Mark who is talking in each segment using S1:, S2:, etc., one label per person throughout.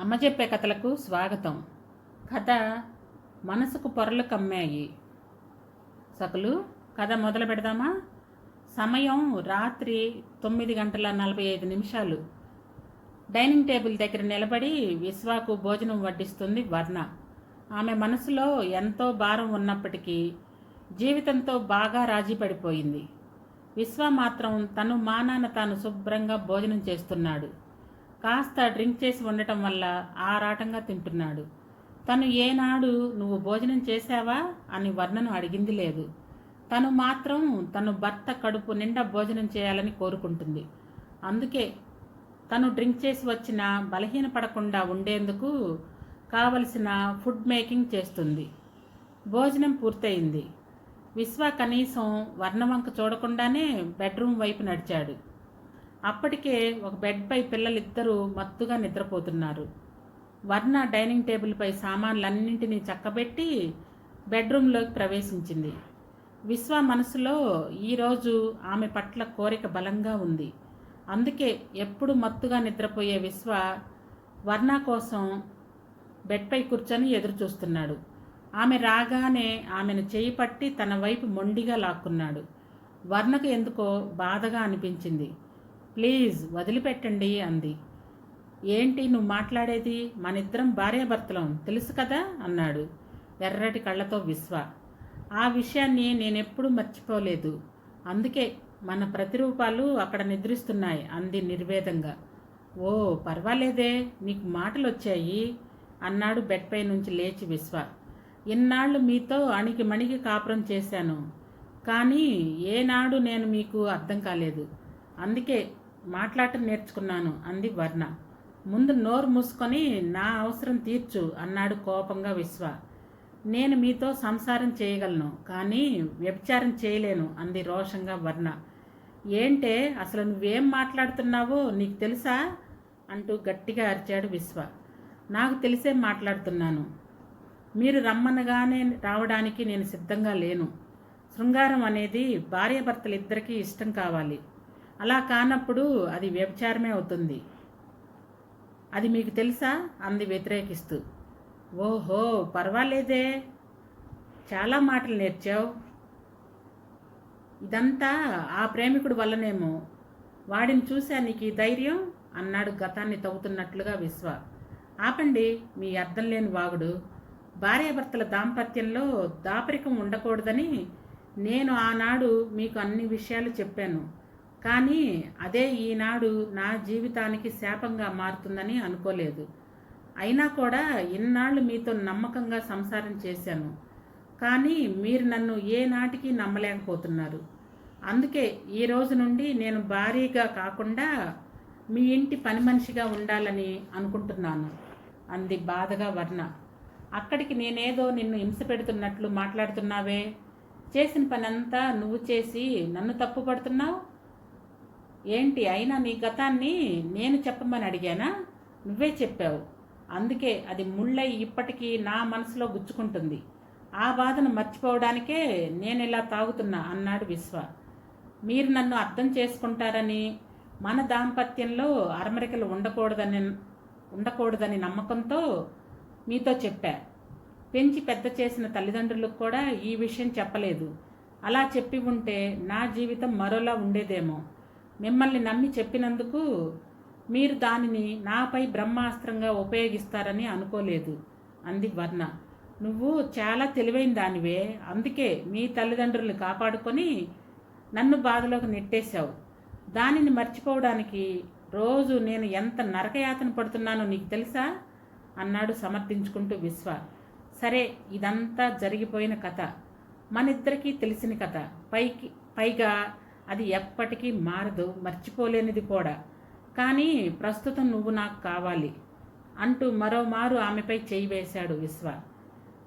S1: అమ్మ చెప్పే కథలకు స్వాగతం. కథ మనసుకు పొరలు కమ్మాయి. సకులు కథ మొదలు పెడదామా? సమయం రాత్రి తొమ్మిది గంటల నలభై ఐదు నిమిషాలు. డైనింగ్ టేబుల్ దగ్గర నిలబడి విశ్వాకు భోజనం వడ్డిస్తుంది వర్ణ. ఆమె మనసులో ఎంతో భారం ఉన్నప్పటికీ జీవితంతో బాగా రాజీ పడిపోయింది. విశ్వ మాత్రం తను మానాన తాను శుభ్రంగా భోజనం చేస్తున్నాడు. కాస్త డ్రింక్ చేసి ఉండటం వల్ల ఆరాటంగా తింటున్నాడు. తను ఏనాడు నువ్వు భోజనం చేశావా? అని వర్ణను అడిగింది లేదు. తను మాత్రం తను భర్త కడుపు నిండా భోజనం చేయాలని కోరుకుంటుంది. అందుకే తను డ్రింక్ చేసి వచ్చిన బలహీనపడకుండా ఉండేందుకు కావలసిన ఫుడ్ మేకింగ్ చేస్తుంది. భోజనం పూర్తయింది. విశ్వ కనీసం వర్ణవంక చూడకుండానే బెడ్రూమ్ వైపు నడిచాడు. అప్పటికే ఒక బెడ్పై పిల్లలిద్దరూ మత్తుగా నిద్రపోతున్నారు. వర్ణ డైనింగ్ టేబుల్పై సామాన్లన్నింటినీ చక్కబెట్టి బెడ్రూమ్లోకి ప్రవేశించింది. విశ్వ మనసులో ఈరోజు ఆమె పట్ల కోరిక బలంగా ఉంది. అందుకే ఎప్పుడు మత్తుగా నిద్రపోయే విశ్వ వర్ణ కోసం బెడ్పై కూర్చొని ఎదురు చూస్తున్నాడు ఆమె రాగానే ఆమెను చేయి పట్టి తన వైపు మొండిగా లాక్కున్నాడు. వర్ణకు ఎందుకో బాధగా అనిపించింది. ప్లీజ్ వదిలిపెట్టండి అంది. ఏంటి నువ్వు మాట్లాడేది? మనిద్దరం భార్యాభర్తలం తెలుసు కదా? అన్నాడు ఎర్రటి కళ్ళతో విశ్వ. ఆ విషయాన్ని నేనెప్పుడు మర్చిపోలేదు. అందుకే మన ప్రతిరూపాలు అక్కడ నిద్రిస్తున్నాయి అంది నిర్వేదంగా. ఓ పర్వాలేదే నీకు మాటలు వచ్చాయి అన్నాడు బెడ్పై నుంచి లేచి విశ్వ. ఇన్నాళ్ళు మీతో అణికి మణికి కాపురం చేశాను కానీ ఏనాడు నేను మీకు అర్థం కాలేదు. అందుకే మాట్లాడటం నేర్చుకున్నాను అంది వర్ణ. ముందు నోరు మూసుకొని నా అవసరం తీర్చు అన్నాడు కోపంగా విశ్వ. నేను మీతో సంసారం చేయగలను కానీ వ్యభిచారం చేయలేను అంది రోషంగా వర్ణ. ఏంటే అసలు నువ్వేం మాట్లాడుతున్నావో నీకు తెలుసా? అంటూ గట్టిగా అరిచాడు విశ్వ. నాకు తెలిసే మాట్లాడుతున్నాను. మీరు రమ్మనగానే రావడానికి నేను సిద్ధంగా లేను. శృంగారం అనేది భార్యాభర్తలిద్దరికీ ఇష్టం కావాలి. అలా కానప్పుడు అది వ్యభిచారమే అవుతుంది. అది మీకు తెలుసా? అంది వ్యతిరేకిస్తూ. ఓహో పర్వాలేదే. చాలా మాటలు నేర్చావు. ఇదంతా ఆ ప్రేమికుడు వల్లనేమో. వాడిని చూసా నీకు ఈ ధైర్యం? అన్నాడు గతాన్ని తవ్వుతున్నట్లుగా విశ్వ. ఆపండి మీ అర్థం లేని వాగుడు. భార్యాభర్తల దాంపత్యంలో దాపరికం ఉండకూడదని నేను ఆనాడు మీకు అన్ని విషయాలు చెప్పాను. కానీ అదే ఈనాడు నా జీవితానికి శాపంగా మారుతుందని అనుకోలేదు. అయినా కూడా ఇన్నాళ్ళు మీతో నమ్మకంగా సంసారం చేశాను. కానీ మీరు నన్ను ఏనాటికి నమ్మలేకపోతున్నారు. అందుకే ఈ రోజు నుండి నేను భారీగా కాకుండా మీ ఇంటి పని మనిషిగా ఉండాలని అనుకుంటున్నాను అంది బాధగా వర్ణ. అక్కడికి నేనేదో నిన్ను హింస పెడుతున్నట్లు మాట్లాడుతున్నావే. చేసిన పనంతా నువ్వు చేసి నన్ను తప్పుపడుతున్నావు ఏంటి అయినా నీ గతాన్ని నేను చెప్పమని అడిగానా? నువ్వే చెప్పావు. అందుకే అది ముళ్ళై ఇప్పటికీ నా మనసులో గుచ్చుకుంటుంది. ఆ బాధను మర్చిపోవడానికే నేను ఇలా తాగుతున్నా అన్నాడు విశ్వ. మీరు నన్ను అర్థం చేసుకుంటారని మన దాంపత్యంలో అరమరికలు ఉండకూడదని ఉండకూడదని నమ్మకంతో మీతో చెప్పా. పెంచి పెద్ద చేసిన తల్లిదండ్రులకు కూడా ఈ విషయం చెప్పలేదు. అలా చెప్పి ఉంటే నా జీవితం మరోలా ఉండేదేమో. మిమ్మల్ని నమ్మి చెప్పినందుకు మీరు దానిని నాపై బ్రహ్మాస్త్రంగా ఉపయోగిస్తారని అనుకోలేదు అంది వర్ణ. నువ్వు చాలా తెలివైన దానివే అందుకే మీ తల్లిదండ్రులు కాపాడుకొని నన్ను బాధలోకి నెట్టేశావు. దానిని మర్చిపోవడానికి రోజు నేను ఎంత నరకయాతన పడుతున్నానో నీకు తెలుసా? అన్నాడు సమర్థించుకుంటూ విశ్వ. సరే ఇదంతా జరిగిపోయిన కథ. మనిద్దరికీ తెలిసిన కథ. పైకి పైగా అది ఎప్పటికీ మారదు మర్చిపోలేనిది కూడా. కానీ ప్రస్తుతం నువ్వు నాకు కావాలి అంటూ మరోమారు ఆమెపై చేయి వేశాడు విశ్వ.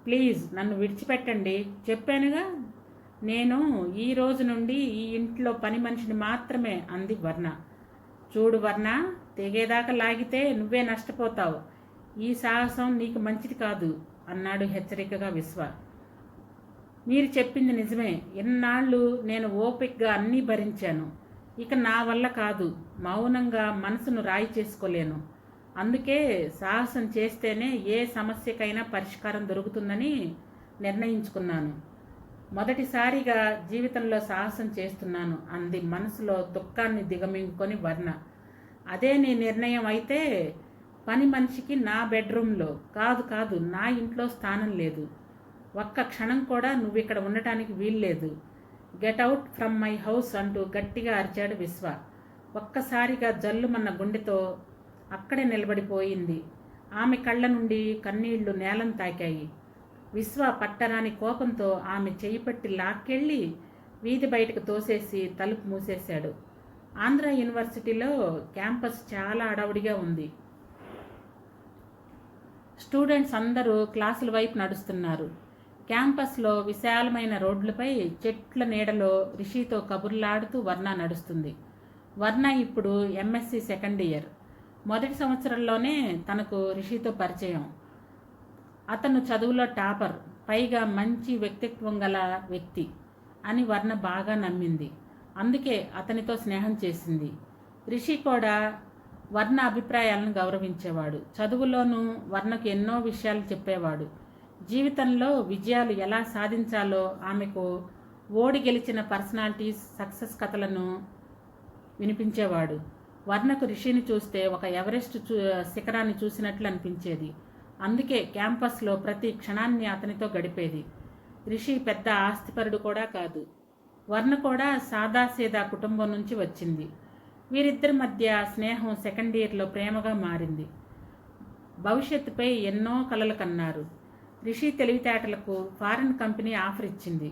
S1: ప్లీజ్ నన్ను విడిచిపెట్టండి. చెప్పానుగా? నేను ఈ రోజు నుండి ఈ ఇంట్లో పని మనిషిని మాత్రమే అంది వర్ణ. చూడు వర్ణ తెగేదాకా లాగితే నువ్వే నష్టపోతావు. ఈ సాహసం నీకు మంచిది కాదు అన్నాడు హెచ్చరికగా విశ్వ. మీరు చెప్పింది నిజమే. ఎన్నాళ్ళు నేను ఓపిక్గా అన్నీ భరించాను. ఇక నా వల్ల కాదు. మౌనంగా మనసును రాయి చేసుకోలేను. అందుకే సాహసం చేస్తేనే ఏ సమస్యకైనా పరిష్కారం దొరుకుతుందని నిర్ణయించుకున్నాను. మొదటిసారిగా జీవితంలో సాహసం చేస్తున్నాను అంది మనసులో దుఃఖాన్ని దిగమింగుకొని వర్ణ. అదే నీ నిర్ణయం అయితే పని మనిషికి నా బెడ్రూమ్లో. కాదు కాదు నా ఇంట్లో స్థానం లేదు. ఒక్క క్షణం కూడా నువ్వు ఇక్కడ ఉండటానికి వీల్లేదు. Get out from my house అంటూ గట్టిగా అరిచాడు విశ్వ. ఒక్కసారిగా జల్లుమన్న గుండెతో అక్కడే నిలబడిపోయింది. ఆమె కళ్ళ నుండి కన్నీళ్ళు నేలం తాకాయి. విశ్వ పట్టరాని కోపంతో ఆమె చేయి పట్టి లాక్కెళ్ళి వీధి బయటకు తోసేసి తలుపు మూసేశాడు. ఆంధ్ర యూనివర్సిటీలో క్యాంపస్ చాలా అడవుడిగా ఉంది. స్టూడెంట్స్ అందరూ క్లాసుల వైపు నడుస్తున్నారు. క్యాంపస్లో విశాలమైన రోడ్లపై చెట్ల నీడలో రిషితో కబుర్లాడుతూ వర్ణ నడుస్తుంది. వర్ణ ఇప్పుడు ఎంఎస్సి సెకండ్ ఇయర్. మొదటి సంవత్సరంలోనే తనకు రిషితో పరిచయం. అతను చదువులో టాపర్ పైగా మంచి వ్యక్తిత్వం గల వ్యక్తి అని వర్ణ బాగా నమ్మింది. అందుకే అతనితో స్నేహం చేసింది. రిషి కూడా వర్ణ అభిప్రాయాలను గౌరవించేవాడు. చదువులోనూ వర్ణకు ఎన్నో విషయాలు చెప్పేవాడు. జీవితంలో విజయాలు ఎలా సాధించాలో ఆమెకు ఓడి గెలిచిన పర్సనాలిటీస్ సక్సెస్ కథలను వినిపించేవాడు. వర్ణకు రిషిని చూస్తే ఒక ఎవరెస్ట్ చూ శిఖరాన్ని చూసినట్లు అనిపించేది. అందుకే క్యాంపస్లో ప్రతి క్షణాన్ని అతనితో గడిపేది. రిషి పెద్ద ఆస్తిపరుడు కూడా కాదు. వర్ణ కూడా సాదాసీదా కుటుంబం నుంచి వచ్చింది. వీరిద్దరి మధ్య స్నేహం సెకండ్ ఇయర్లో ప్రేమగా మారింది. భవిష్యత్తుపై ఎన్నో కలలు కన్నారు. రిషి తెలివితేటలకు ఫారిన్ కంపెనీ ఆఫర్ ఇచ్చింది.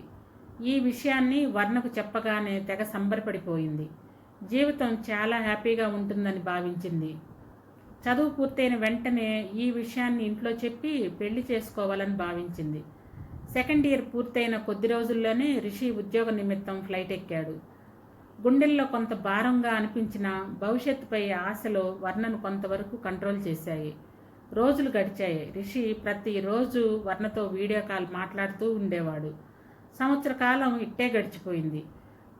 S1: ఈ విషయాన్ని వర్ణకు చెప్పగానే తెగ సంబరపడిపోయింది. జీవితం చాలా హ్యాపీగా ఉంటుందని భావించింది. చదువు పూర్తయిన వెంటనే ఈ విషయాన్ని ఇంట్లో చెప్పి పెళ్ళి చేసుకోవాలని భావించింది. సెకండ్ ఇయర్ పూర్తయిన కొద్ది రోజుల్లోనే రిషి ఉద్యోగ నిమిత్తం ఫ్లైట్ ఎక్కాడు. గుండెల్లో కొంత భారంగా అనిపించిన భవిష్యత్తుపై ఆశలో వర్ణను కొంతవరకు కంట్రోల్ చేశాయి. రోజులు గడిచాయి. రిషి ప్రతిరోజు వర్ణతో వీడియో కాల్ మాట్లాడుతూ ఉండేవాడు. సంవత్సర కాలం ఇట్టే గడిచిపోయింది.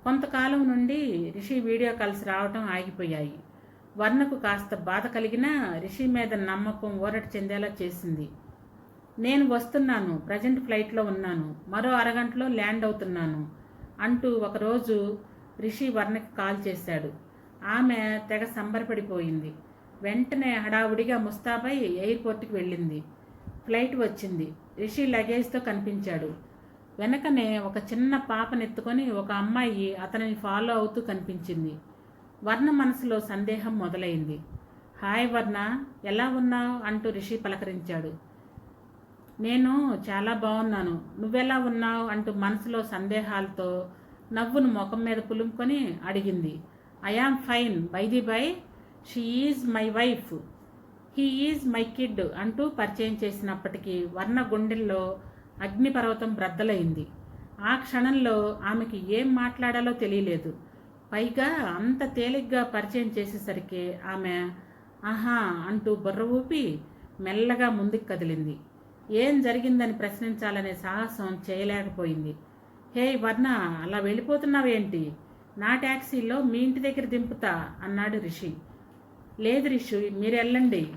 S1: కొంతకాలం నుండి రిషి వీడియో కాల్స్ రావటం ఆగిపోయాయి. వర్ణకు కాస్త బాధ కలిగినా రిషి మీద నమ్మకం ఊరట చెందేలా చేసింది. నేను వస్తున్నాను ప్రజెంట్ ఫ్లైట్లో ఉన్నాను మరో అరగంటలో ల్యాండ్ అవుతున్నాను అంటూ ఒకరోజు రిషి వర్ణకి కాల్ చేశాడు. ఆమె తెగ సంబరపడిపోయింది. వెంటనే హడావుడిగా ముస్తాబై ఎయిర్పోర్ట్కి వెళ్ళింది. ఫ్లైట్ వచ్చింది. రిషి లగేజ్తో కనిపించాడు. వెనకనే ఒక చిన్న పాపనెత్తుకొని ఒక అమ్మాయి అతనిని ఫాలో అవుతూ కనిపించింది. వర్ణ మనసులో సందేహం మొదలైంది. హాయ్ వర్ణ ఎలా ఉన్నావు? అంటూ రిషి పలకరించాడు. నేను చాలా బాగున్నాను. నువ్వెలా ఉన్నావు? అంటూ మనసులో సందేహాలతో నవ్వును ముఖం మీద పులుముకొని అడిగింది. I am fine. By the by. She is my wife he is my kid అంటూ పరిచయం చేసినప్పటికీ వర్ణ గుండెల్లో అగ్నిపర్వతం బ్రద్దలైంది. ఆ క్షణంలో ఆమెకి ఏం మాట్లాడాలో తెలియలేదు. పైగా అంత తేలిగ్గా పరిచయం చేసేసరికి ఆమె ఆహా అంటూ బుర్ర ఊపి మెల్లగా ముందుకు కదిలింది. ఏం జరిగిందని ప్రశ్నించాలనే సాహసం చేయలేకపోయింది. హే వర్ణ అలా వెళ్ళిపోతున్నావేంటి? నా ట్యాక్సీలో మీ ఇంటి దగ్గర దింపుతా అన్నాడు రిషి. లేదు రిషి మీరు వెళ్ళండి.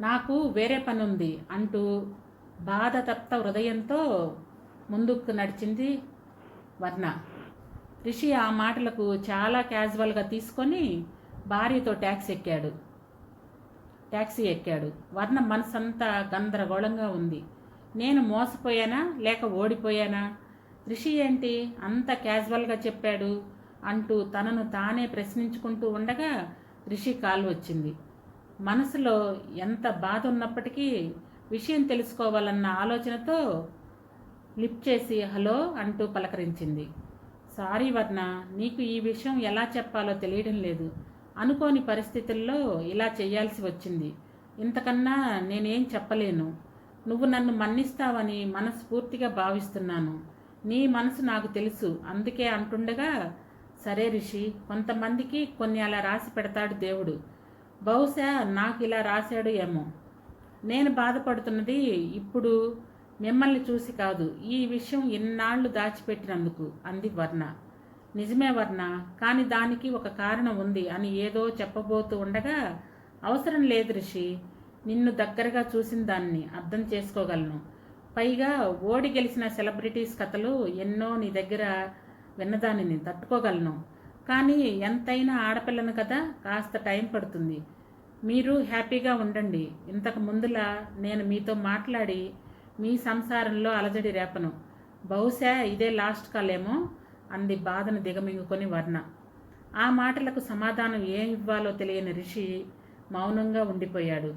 S1: నాకు వేరే పని ఉంది అంటూ బాధ తప్త హృదయంతో ముందుకు నడిచింది వర్ణ. రిషి ఆ మాటలకు చాలా క్యాజువల్గా తీసుకొని భార్యతో ట్యాక్సీ ఎక్కాడు. ట్యాక్సీ ఎక్కాడు. వర్ణ మనసంతా గందరగోళంగా ఉంది. నేను మోసపోయానా? లేక ఓడిపోయానా? రిషి ఏంటి అంత క్యాజువల్గా చెప్పాడు. అంటూ తనను తానే ప్రశ్నించుకుంటూ ఉండగా రిషి కాల్ వచ్చింది. మనసులో ఎంత బాధ ఉన్నప్పటికీ విషయం తెలుసుకోవాలన్న ఆలోచనతో లిఫ్ట్ చేసి హలో అంటూ పలకరించింది. సారీ వర్ణ నీకు ఈ విషయం ఎలా చెప్పాలో తెలియడం లేదు. అనుకోని పరిస్థితుల్లో ఇలా చేయాల్సి వచ్చింది. ఇంతకన్నా నేనేం చెప్పలేను. నువ్వు నన్ను మన్నిస్తావని మనస్ఫూర్తిగా భావిస్తున్నాను. నీ మనసు నాకు తెలుసు. అందుకే అంటుండగా సరే రిషి కొంతమందికి కొన్ని అలా రాసి పెడతాడు దేవుడు. బహుశా నాకు ఇలా రాశాడు ఏమో. నేను బాధపడుతున్నది ఇప్పుడు మిమ్మల్ని చూసి కాదు ఈ విషయం ఇన్నాళ్ళు దాచిపెట్టినందుకు అంది వర్ణ. నిజమే వర్ణ కానీ దానికి ఒక కారణం ఉంది అని ఏదో చెప్పబోతూ ఉండగా అవసరం లేదు రిషి నిన్ను దగ్గరగా చూసిన దాన్ని అర్థం చేసుకోగలను. పైగా ఓడి గెలిచిన సెలబ్రిటీస్ కథలు ఎన్నో నీ దగ్గర విన్నదానిని తట్టుకోగలను. కానీ ఎంతైనా ఆడపిల్లను కదా కాస్త టైం పడుతుంది. మీరు హ్యాపీగా ఉండండి. ఇంతకు ముందులా నేను మీతో మాట్లాడి మీ సంసారంలో అలజడి రేపను. బహుశా ఇదే లాస్ట్ కాల్ ఏమో అంది బాధను దిగమింగుకొని వర్ణ. ఆ మాటలకు సమాధానం ఏం ఇవ్వాలో తెలియని రిషి మౌనంగా ఉండిపోయాడు.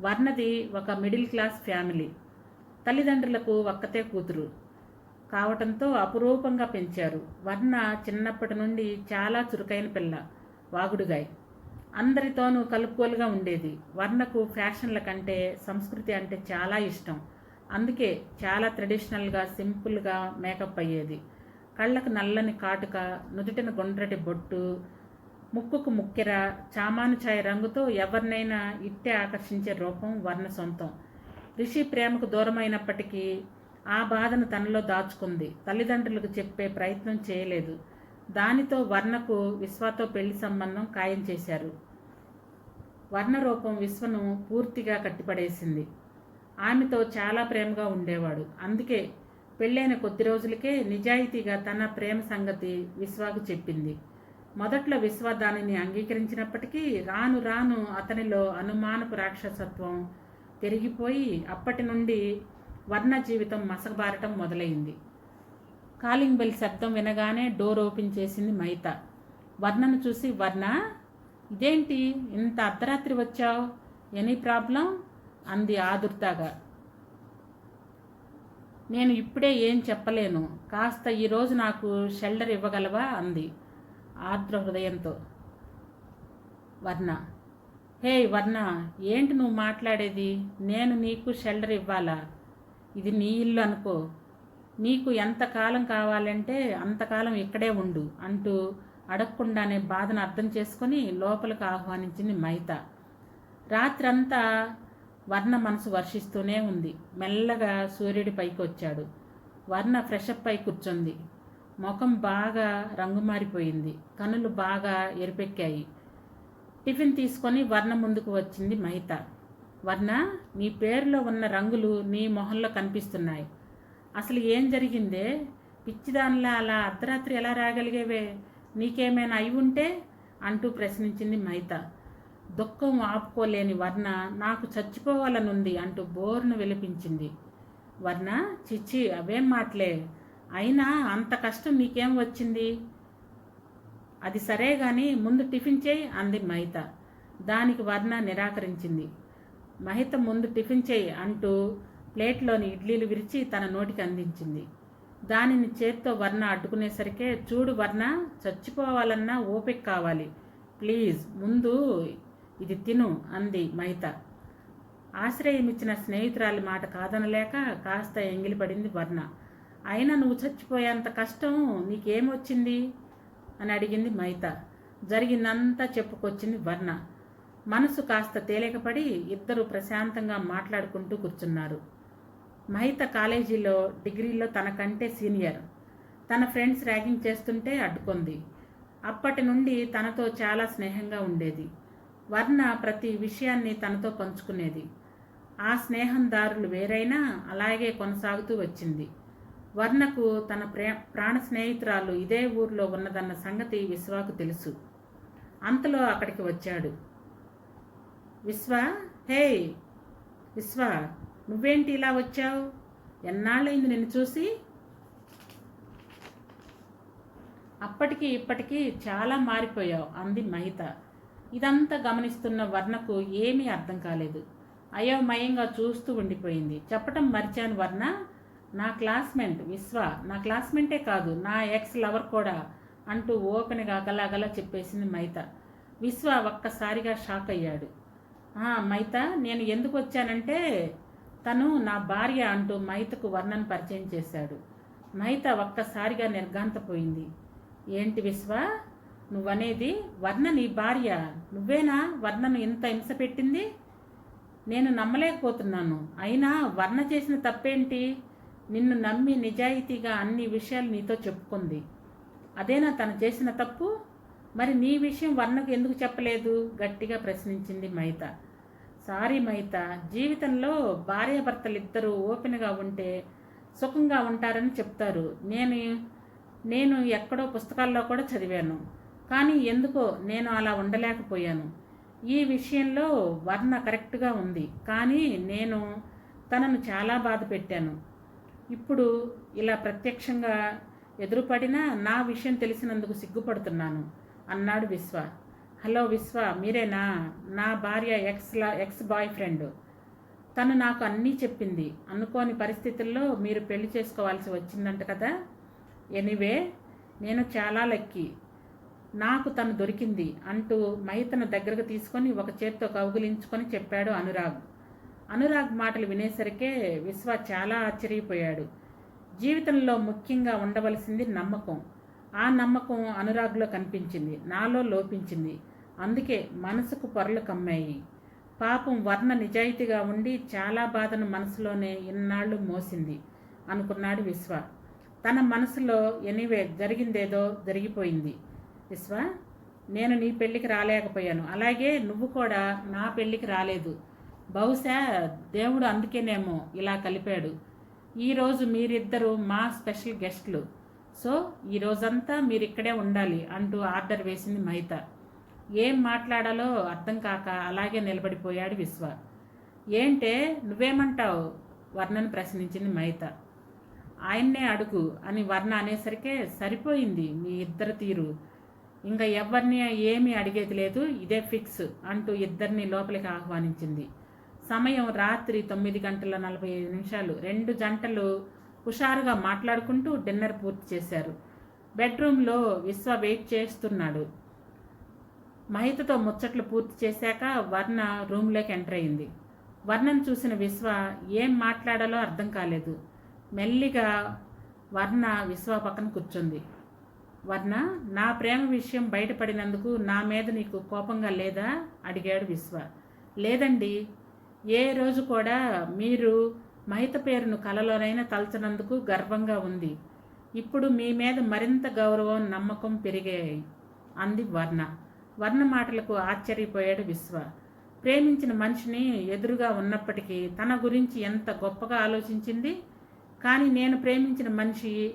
S1: వర్ణది ఒక మిడిల్ క్లాస్ ఫ్యామిలీ. తల్లిదండ్రులకు ఒక్కతే కూతురు. కావటంతో అపురూపంగా పెంచారు. వర్ణ చిన్నప్పటి నుండి చాలా చురుకైన పిల్ల వాగుడుగాయ్. అందరితోనూ కలుపుకోలుగా ఉండేది. వర్ణకు ఫ్యాషన్ల కంటే సంస్కృతి అంటే చాలా ఇష్టం. అందుకే చాలా ట్రెడిషనల్గా సింపుల్గా మేకప్ అయ్యేది. కళ్ళకు నల్లని కాటుక నుదుటిన గుండ్రటి బొట్టు ముక్కుకు ముక్కెర చామాను ఛాయ రంగుతో ఎవరినైనా ఇట్టే ఆకర్షించే రూపం వర్ణ సొంతం. రిషి ప్రేమకు దూరమైనప్పటికీ ఆ బాధను తనలో దాచుకుంది. తల్లిదండ్రులకు చెప్పే ప్రయత్నం చేయలేదు. దానితో వర్ణకు విశ్వతో పెళ్ళి సంబంధం ఖాయం చేశారు. వర్ణ రూపం విశ్వను పూర్తిగా కట్టిపడేసింది. ఆమెతో చాలా ప్రేమగా ఉండేవాడు. అందుకే పెళ్ళైన కొద్ది రోజులకే నిజాయితీగా తన ప్రేమ సంగతి విశ్వాకు చెప్పింది. మొదట్లో విశ్వ దానిని అంగీకరించినప్పటికీ రాను రాను అతనిలో అనుమానపు రాక్షసత్వం పెరిగిపోయి అప్పటి నుండి వర్ణ జీవితం మసకబారటం మొదలైంది. కాలింగ్ బెల్ శబ్దం వినగానే డోర్ ఓపెన్ చేసింది మైత. వర్ణను చూసి వర్ణ ఇదేంటి? ఇంత అర్ధరాత్రి వచ్చావు? Any problem? అంది ఆదుర్తాగా నేను ఇప్పుడే ఏం చెప్పలేను. కాస్త ఈరోజు నాకు షెల్టర్ ఇవ్వగలవా? అంది ఆర్ద్ర హృదయంతో. వర్ణ హే వర్ణ ఏంటి నువ్వు మాట్లాడేది? నేను నీకు షెల్టర్ ఇవ్వాలా? ఇది నీ ఇల్లు అనుకో. నీకు ఎంతకాలం కావాలంటే అంతకాలం ఇక్కడే ఉండు అంటూ అడగకుండానే బాధను అర్థం చేసుకొని లోపలికి ఆహ్వానించింది మైత. రాత్రంతా వర్ణ మనసు వర్షిస్తూనే ఉంది. మెల్లగా సూర్యుడి పైకి వచ్చాడు. వర్ణ ఫ్రెషప్ అయి కూర్చుంది. ముఖం బాగా రంగు మారిపోయింది. కనులు బాగా ఎరిపెక్కాయి. టిఫిన్ తీసుకొని వర్ణ ముందుకు వచ్చింది మైత. వర్ణ నీ పేరులో ఉన్న రంగులు నీ మొహంలో కనిపిస్తున్నాయి. అసలు ఏం జరిగిందే? పిచ్చిదానిలా అలా అర్ధరాత్రి ఎలా రాగలిగేవే? నీకేమైనా అయి ఉంటే? అంటూ ప్రశ్నించింది మైత. దుఃఖం ఆపుకోలేని వర్ణ నాకు చచ్చిపోవాలనుంది అంటూ బోర్ను విలిపించింది. వర్ణ చిచ్చి అవేం మాటలే? అయినా అంత కష్టం నీకేం వచ్చింది? అది సరే కానీ ముందు టిఫిన్ చేయి అంది మైత. దానికి వర్ణ నిరాకరించింది. మహిత ముందు టిఫిన్ చేయి అంటూ ప్లేట్లోని ఇడ్లీలు విరిచి తన నోటికి అందించింది. దానిని చేత్తో వర్ణ అడ్డుకునేసరికే చూడు వర్ణ చచ్చిపోవాలన్నా ఓపిక కావాలి. ప్లీజ్ ముందు ఇది తిను అంది మహిత. ఆశ్రయమిచ్చిన స్నేహితురాలి మాట కాదనలేక కాస్త ఎంగిలిపడింది వర్ణ. అయినా నువ్వు చచ్చిపోయేంత కష్టం నీకేమొచ్చింది? అని అడిగింది మహిత. జరిగిందంతా చెప్పుకొచ్చింది వర్ణ. మనసు కాస్త తేలికపడి ఇద్దరు ప్రశాంతంగా మాట్లాడుకుంటూ కూర్చున్నారు. మహిత కాలేజీలో డిగ్రీలో తనకంటే సీనియర్. తన ఫ్రెండ్స్ ర్యాగింగ్ చేస్తుంటే అడ్డుకుంది. అప్పటి నుండి తనతో చాలా స్నేహంగా ఉండేది. వర్ణ ప్రతి విషయాన్ని తనతో పంచుకునేది. ఆ స్నేహం దారులు వేరైనా అలాగే కొనసాగుతూ వచ్చింది. వర్ణకు తన ప్రే ప్రాణ స్నేహితురాలు ఇదే ఊర్లో ఉన్నదన్న సంగతి విశ్వాకు తెలుసు. అంతలో అక్కడికి వచ్చాడు. విశ్వ? హే విశ్వ నువ్వేంటి ఇలా వచ్చావు? ఎన్నాళ్ళైంది నిన్ను చూసి? అప్పటికి ఇప్పటికీ చాలా మారిపోయావు అంది మహిత. ఇదంతా గమనిస్తున్న వర్ణకు ఏమీ అర్థం కాలేదు. అయోమయంగా చూస్తూ ఉండిపోయింది. చెప్పటం మర్చాను వర్ణ. నా క్లాస్మేట్ విశ్వ నా క్లాస్మేటే కాదు నా ఎక్స్ లవర్ కూడా అంటూ ఓపెన్గా గలాగలా చెప్పేసింది మైత విశ్వ ఒక్కసారిగా షాక్ అయ్యాడు మైత నేను ఎందుకు వచ్చానంటే తను నా భార్య అంటూ మైతకు వర్ణను పరిచయం చేశాడు. మైత ఒక్కసారిగా నిర్గాంతపోయింది ఏంటి విశ్వ? నువ్వనేది వర్ణ నీ భార్య. నువ్వేనా వర్ణను ఇంత హింస పెట్టింది? నేను నమ్మలేకపోతున్నాను. అయినా వర్ణ చేసిన తప్పేంటి? నిన్ను నమ్మి నిజాయితీగా అన్ని విషయాలు నీతో చెప్పుకుంది. అదేనా తను చేసిన తప్పు? మరి నీ విషయం వర్ణకు ఎందుకు చెప్పలేదు? గట్టిగా ప్రశ్నించింది మైత. సారీ మైత జీవితంలో భార్యాభర్తలిద్దరూ ఓపెన్గా ఉంటే సుఖంగా ఉంటారని చెప్తారు. నేను నేను ఎక్కడో పుస్తకాల్లో కూడా చదివాను. కానీ ఎందుకో నేను అలా ఉండలేకపోయాను. ఈ విషయంలో వర్ణ కరెక్ట్గా ఉంది. కానీ నేను తనను చాలా బాధ పెట్టాను. ఇప్పుడు ఇలా ప్రత్యక్షంగా ఎదురుపడినా నా విషయం తెలిసినందుకు సిగ్గుపడుతున్నాను అన్నాడు విశ్వ. హలో విశ్వ మీరేనా? నా భార్య ఎక్స్లా ఎక్స్ బాయ్ ఫ్రెండ్. తను నాకు అన్నీ చెప్పింది. అనుకోని పరిస్థితుల్లో మీరు పెళ్ళి చేసుకోవాల్సి వచ్చిందంట కదా? ఎనీవే నేను చాలా లక్కీ. నాకు తను దొరికింది అంటూ మహితను దగ్గరకు తీసుకొని ఒక చేత్తో కౌగులించుకొని చెప్పాడు అనురాగ్. అనురాగ్ మాటలు వినేసరికే విశ్వ చాలా ఆశ్చర్యపోయాడు. జీవితంలో ముఖ్యంగా ఉండవలసింది నమ్మకం. ఆ నమ్మకం అనురాగ్లో కనిపించింది. నాలో లోపించింది. అందుకే మనసుకు పొరలు కమ్మాయి. పాపం వర్ణ నిజాయితీగా ఉండి చాలా బాధను మనసులోనే ఇన్నాళ్ళు మోసింది అనుకున్నాడు విశ్వ. తన మనసులో ఎనీవే జరిగిందేదో జరిగిపోయింది. విశ్వ నేను నీ పెళ్ళికి రాలేకపోయాను. అలాగే నువ్వు కూడా నా పెళ్ళికి రాలేదు. బహుశా దేవుడు అందుకేనేమో ఇలా కలిపాడు. ఈరోజు మీరిద్దరూ మా స్పెషల్ గెస్ట్లు. సో ఈ రోజంతా మీరు ఇక్కడే ఉండాలి అంటూ ఆర్డర్ వేసింది మహిత ఏం మాట్లాడాలో అర్థం కాక అలాగే నిలబడిపోయాడు విశ్వ. ఏంటే నువ్వేమంటావు? వర్ణను ప్రశ్నించింది మైత. ఆయన్నే అడుగు అని వర్ణ అనేసరికే సరిపోయింది మీ ఇద్దరు తీరు. ఇంకా ఎవరిని ఏమీ అడిగేది లేదు ఇదే ఫిక్స్ అంటూ ఇద్దరిని లోపలికి ఆహ్వానించింది. సమయం రాత్రి తొమ్మిది గంటల నలభై ఐదు నిమిషాలు. రెండు జంటలు హుషారుగా మాట్లాడుకుంటూ డిన్నర్ పూర్తి చేశారు. బెడ్రూమ్లో విశ్వ వెయిట్ చేస్తున్నాడు. మహితతో ముచ్చట్లు పూర్తి చేశాక వర్ణ రూమ్లోకి ఎంటర్ అయింది. వర్ణను చూసిన విశ్వ ఏం మాట్లాడాలో అర్థం కాలేదు. మెల్లిగా వర్ణ విశ్వ పక్కన కూర్చుంది. వర్ణ నా ప్రేమ విషయం బయటపడినందుకు నా మీద నీకు కోపంగా లేదా? అడిగాడు విశ్వ. లేదండి ఏ రోజు కూడా మీరు మహిత పేరును కలలోనైనా తలచనందుకు గర్వంగా ఉంది. ఇప్పుడు మీ మీద మరింత గౌరవం నమ్మకం పెరిగాయి అంది వర్ణ. వర్ణ మాటలకు ఆశ్చర్యపోయాడు విశ్వ. ప్రేమించిన మనిషిని ఎదురుగా ఉన్నప్పటికీ తన గురించి ఎంత గొప్పగా ఆలోచించింది? కానీ నేను ప్రేమించిన మనిషి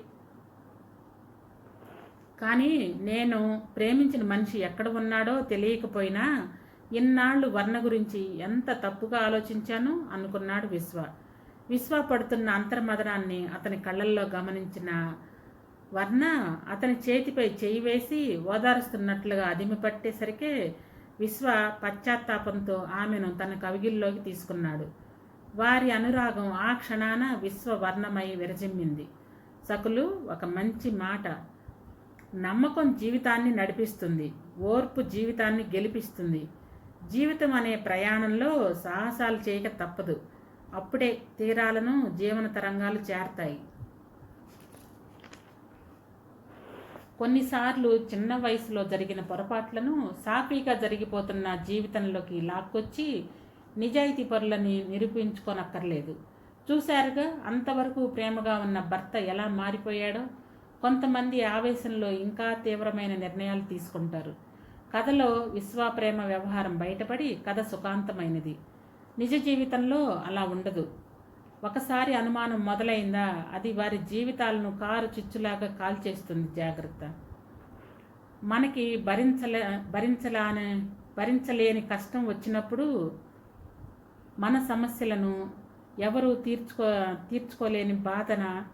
S1: కానీ నేను ప్రేమించిన మనిషి ఎక్కడ ఉన్నాడో తెలియకపోయినా ఇన్నాళ్ళు వర్ణ గురించి ఎంత తప్పుగా ఆలోచించాను అనుకున్నాడు విశ్వ. విశ్వ పడుతున్న అంతర్మదనాన్ని అతని కళ్ళల్లో గమనించిన వర్ణ అతని చేతిపై చేయి వేసి ఓదారుస్తున్నట్లుగా అదిమి పట్టేసరికి విశ్వ పశ్చాత్తాపంతో ఆమెను తన కవిగిల్లోకి తీసుకున్నాడు. వారి అనురాగం ఆ క్షణాన విశ్వవర్ణమై విరజిమ్మింది. సకులు ఒక మంచి మాట. నమ్మకం జీవితాన్ని నడిపిస్తుంది. ఓర్పు జీవితాన్ని గెలిపిస్తుంది. జీవితం అనే ప్రయాణంలో సాహసాలు చేయక తప్పదు. అప్పుడే తీరాలను జీవన తరంగాలు చేరతాయి. కొన్నిసార్లు చిన్న వయసులో జరిగిన పొరపాట్లను సాఫీగా జరిగిపోతున్న జీవితంలోకి లాక్కొచ్చి నిజాయితీ పరులని నిరూపించుకోనక్కర్లేదు. చూశారుగా అంతవరకు ప్రేమగా ఉన్న భర్త ఎలా మారిపోయాడో కొంతమంది ఆవేశంలో ఇంకా తీవ్రమైన నిర్ణయాలు తీసుకుంటారు. కథలో విశ్వాప్రేమ వ్యవహారం బయటపడి కథ సుఖాంతమైనది. నిజ జీవితంలో అలా ఉండదు. ఒకసారి అనుమానం మొదలైందా? అది వారి జీవితాలను కారు చిచ్చులాగా కాల్చేస్తుంది జాగ్రత్త. మనకి భరించలే భరించలానే భరించలేని కష్టం వచ్చినప్పుడు మన సమస్యలను ఎవరు తీర్చుకో తీర్చుకోలేని బాధన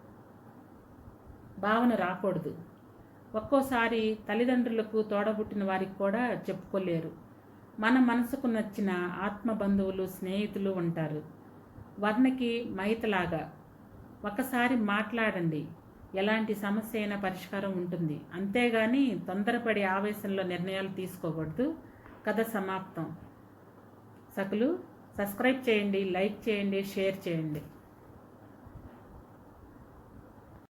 S1: భావన రాకూడదు. ఒక్కోసారి తల్లిదండ్రులకు తోడబుట్టిన వారికి కూడా చెప్పుకోలేరు. మన మనసుకు నచ్చిన ఆత్మ బంధువులు స్నేహితులు ఉంటారు. వర్ణకి మైతలాగా ఒకసారి మాట్లాడండి. ఎలాంటి సమస్య అయినా పరిష్కారం ఉంటుంది. అంతేగాని తొందరపడి ఆవేశంలో నిర్ణయాలు తీసుకోకూడదు. కథ సమాప్తం. సకులు సబ్స్క్రైబ్ చేయండి లైక్ చేయండి షేర్ చేయండి.